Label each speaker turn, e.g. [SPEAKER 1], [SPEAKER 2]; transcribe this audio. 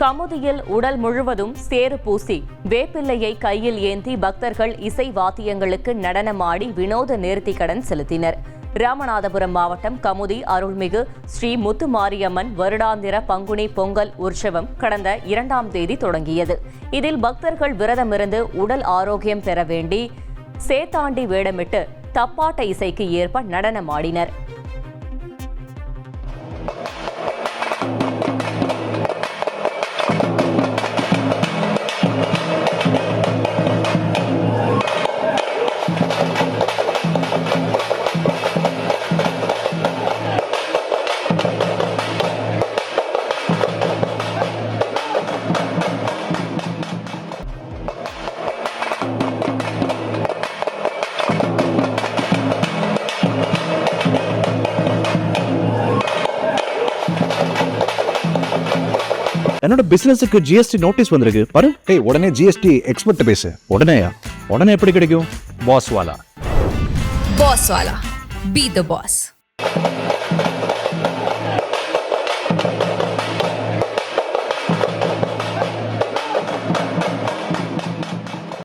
[SPEAKER 1] கமுதியில் உடல் முழுவதும் சேறு பூசி வேப்பிள்ளையை கையில் ஏந்தி பக்தர்கள் இசை வாத்தியங்களுக்கு நடனமாடி வினோத நேர்த்திக்கடன் செலுத்தினர். ராமநாதபுரம் மாவட்டம் கமுதி அருள்மிகு ஸ்ரீ முத்துமாரியம்மன் வருடாந்திர பங்குனி பொங்கல் உற்சவம் கடந்த இரண்டாம் தேதி தொடங்கியது. இதில் பக்தர்கள் விரதமிருந்து உடல் ஆரோக்கியம் பெற வேண்டி சேத்தாண்டி வேடமிட்டு தப்பாட்ட இசைக்கு ஏற்ப நடனமாடினர்.
[SPEAKER 2] என்னோட பிசினஸுக்கு ஜிஎஸ்டி நோட்டீஸ் வந்திருக்கு. பாரு.
[SPEAKER 3] ஏய் உடனே ஜிஎஸ்டி எக்ஸ்பர்ட் பேசு.
[SPEAKER 2] உடனேயா உடனே எப்படி கிடைக்கும்?
[SPEAKER 3] Boss wala.
[SPEAKER 4] Boss Wala. Be the boss.